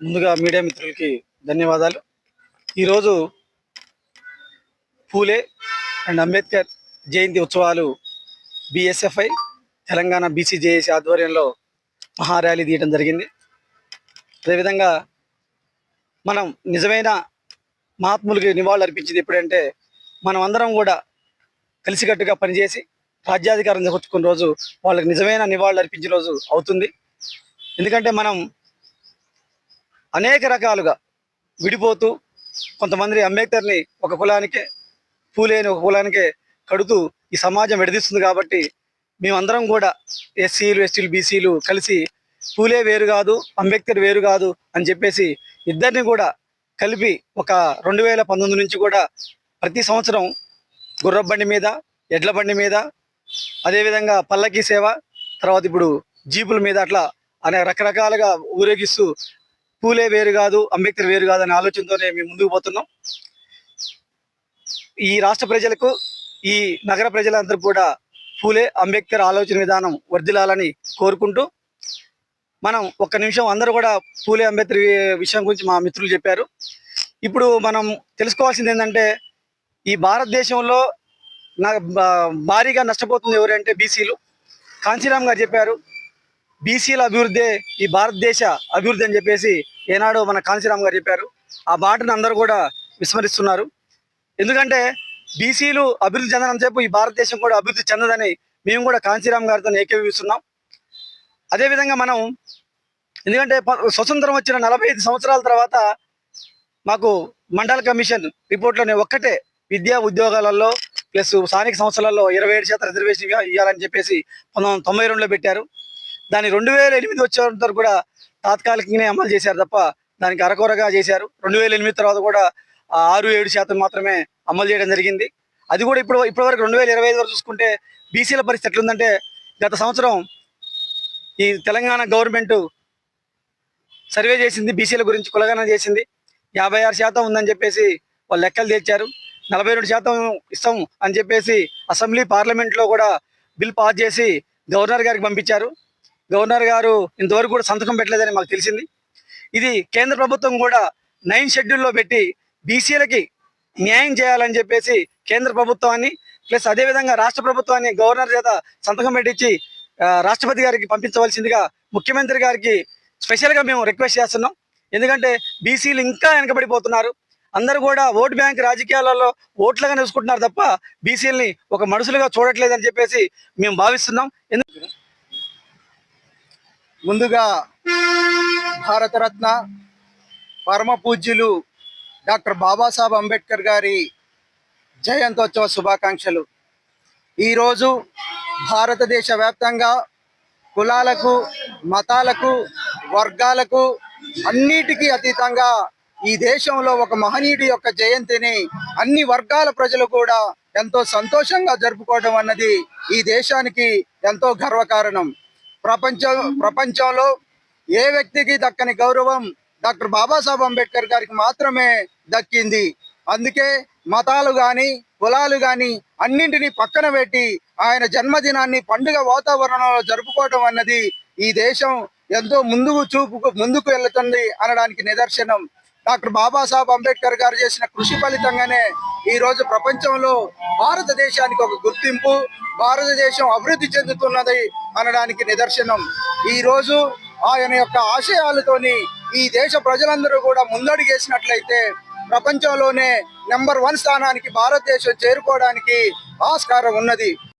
ముందుగా మీడియా మిత్రులకి ధన్యవాదాలు. ఈరోజు పూలే అండ్ అంబేద్కర్ జయంతి ఉత్సవాలు బిఎస్ఎఫ్ఐ తెలంగాణ బీసీజేఏసీ ఆధ్వర్యంలో మహార్యాలీ తీయడం జరిగింది. అదేవిధంగా మనం నిజమైన మహాత్ములకి నివాళులు అర్పించింది ఎప్పుడంటే మనం అందరం కూడా కలిసికట్టుగా పనిచేసి రాజ్యాధికారం దక్కించుకున్న రోజు వాళ్ళకి నిజమైన నివాళులు అర్పించిన రోజు అవుతుంది. ఎందుకంటే మనం అనేక రకాలుగా విడిపోతూ కొంతమంది అంబేద్కర్ని ఒక కులానికే పూలేని ఒక కులానికే కడుతూ ఈ సమాజం విడదీస్తుంది కాబట్టి మేమందరం కూడా ఎస్సీలు ఎస్టీలు బీసీలు కలిసి పూలే వేరు కాదు అంబేద్కర్ వేరు కాదు అని చెప్పేసి ఇద్దరిని కూడా కలిపి ఒక రెండు వేల పంతొమ్మిది నుంచి కూడా ప్రతి సంవత్సరం గుర్రబండి మీద ఎడ్ల బండి మీద అదేవిధంగా పల్లకీ సేవ తర్వాత ఇప్పుడు జీపుల మీద అట్లా అనే రకరకాలుగా ఊరేగిస్తూ పూలే వేరు కాదు అంబేద్కర్ వేరు కాదు అనే ఆలోచనతోనే మేము ముందుకు పోతున్నాం. ఈ రాష్ట్ర ప్రజలకు ఈ నగర ప్రజలందరూ కూడా పూలే అంబేద్కర్ ఆలోచన విధానం వర్ధిల్లాలని కోరుకుంటూ మనం ఒక్క నిమిషం అందరూ కూడా పూలే అంబేద్కర్ విషయం గురించి మా మిత్రులు చెప్పారు. ఇప్పుడు మనం తెలుసుకోవాల్సింది ఏంటంటే ఈ భారతదేశంలో నా భారీగా నష్టపోతుంది ఎవరంటే బీసీలు. కాంచీరామ్ గారు చెప్పారు బీసీల అభివృద్ధి ఈ భారతదేశ అభివృద్ధి అని చెప్పేసి ఏనాడు మన కాంశీరామ్ గారు చెప్పారు. ఆ మాటను అందరూ కూడా విస్మరిస్తున్నారు. ఎందుకంటే బీసీలు అభివృద్ధి చెందనంతసేపు ఈ భారతదేశం కూడా అభివృద్ధి చెందదని మేము కూడా కాంశీరామ్ గారితో ఏకీభవిస్తున్నాం. అదేవిధంగా మనం ఎందుకంటే స్వతంత్రం వచ్చిన నలభై ఐదు సంవత్సరాల తర్వాత మాకు మండల కమిషన్ రిపోర్ట్లోనే ఒక్కటే విద్యా ఉద్యోగాలలో ప్లస్ స్థానిక సంస్థలలో ఇరవై ఏడు శాతం రిజర్వేషన్ ఇవ్వాలని చెప్పేసి పంతొమ్మిది వందల తొంభై రెండులో పెట్టారు. దాన్ని రెండు వేల ఎనిమిది వచ్చేంత కూడా తాత్కాలికంగానే అమలు చేశారు తప్ప దానికి అరకొరగా చేశారు. రెండు వేల ఎనిమిది తర్వాత కూడా ఆరు ఏడు శాతం మాత్రమే అమలు చేయడం జరిగింది. అది కూడా ఇప్పుడు ఇప్పటి వరకు రెండు వేల ఇరవై ఐదు వరకు చూసుకుంటే బీసీల పరిస్థితి ఎట్లుందంటే గత సంవత్సరం ఈ తెలంగాణ గవర్నమెంట్ సర్వే చేసింది బీసీల గురించి కులగణన చేసింది. యాభై ఆరు శాతం ఉందని చెప్పేసి వాళ్ళు లెక్కలు తెచ్చారు నలభై రెండు శాతం ఇస్తాం అని చెప్పేసి అసెంబ్లీ పార్లమెంట్లో కూడా బిల్ పాస్ చేసి గవర్నర్ గారికి పంపించారు. గవర్నర్ గారు ఇంతవరకు కూడా సంతకం పెట్టలేదని మాకు తెలిసింది. ఇది కేంద్ర ప్రభుత్వం కూడా నైన్ షెడ్యూల్లో పెట్టి బీసీలకి న్యాయం చేయాలని చెప్పేసి కేంద్ర ప్రభుత్వాన్ని ప్లస్ అదేవిధంగా రాష్ట్ర ప్రభుత్వాన్ని గవర్నర్ చేత సంతకం పెట్టించి రాష్ట్రపతి గారికి పంపించవలసిందిగా ముఖ్యమంత్రి గారికి స్పెషల్గా మేము రిక్వెస్ట్ చేస్తున్నాం. ఎందుకంటే బీసీలు ఇంకా వెనకబడిపోతున్నారు. అందరూ కూడా ఓటు బ్యాంక్ రాజకీయాలలో ఓట్లుగా చూసుకుంటున్నారు తప్ప బీసీలని ఒక మనుషులుగా చూడట్లేదని చెప్పేసి మేము భావిస్తున్నాం. ఎందుకు ముందుగా భారతరత్న పరమ పూజ్యులు డాక్టర్ బాబాసాహెబ్ అంబేద్కర్ గారి జయంతోత్సవ శుభాకాంక్షలు. ఈరోజు భారతదేశ వ్యాప్తంగా కులాలకు మతాలకు వర్గాలకు అన్నిటికీ అతీతంగా ఈ దేశంలో ఒక మహనీయుడి యొక్క జయంతిని అన్ని వర్గాల ప్రజలు కూడా ఎంతో సంతోషంగా జరుపుకోవడం అన్నది ఈ దేశానికి ఎంతో గర్వకారణం. ప్రపంచం ప్రపంచంలో ఏ వ్యక్తికి దక్కని గౌరవం డాక్టర్ బాబాసాహెబ్ అంబేద్కర్ గారికి మాత్రమే దక్కింది. అందుకే మతాలు కానీ కులాలు కానీ అన్నింటినీ పక్కన పెట్టి ఆయన జన్మదినాన్ని పండుగ వాతావరణంలో జరుపుకోవడం అన్నది ఈ దేశం ఎంతో ముందుకు చూపుకు ముందుకు వెళ్తుంది అనడానికి నిదర్శనం. డాక్టర్ బాబాసాహెబ్ అంబేద్కర్ గారు చేసిన కృషి ఫలితంగానే ఈరోజు ప్రపంచంలో భారతదేశానికి ఒక గుర్తింపు భారతదేశం అభివృద్ధి చెందుతున్నది అనడానికి నిదర్శనం. ఈరోజు ఆయన యొక్క ఆశయాలతోని ఈ దేశ ప్రజలందరూ కూడా ముందడుగేసినట్లయితే ప్రపంచంలోనే నెంబర్ వన్ స్థానానికి భారతదేశం చేరుకోవడానికి ఆస్కారం ఉన్నది.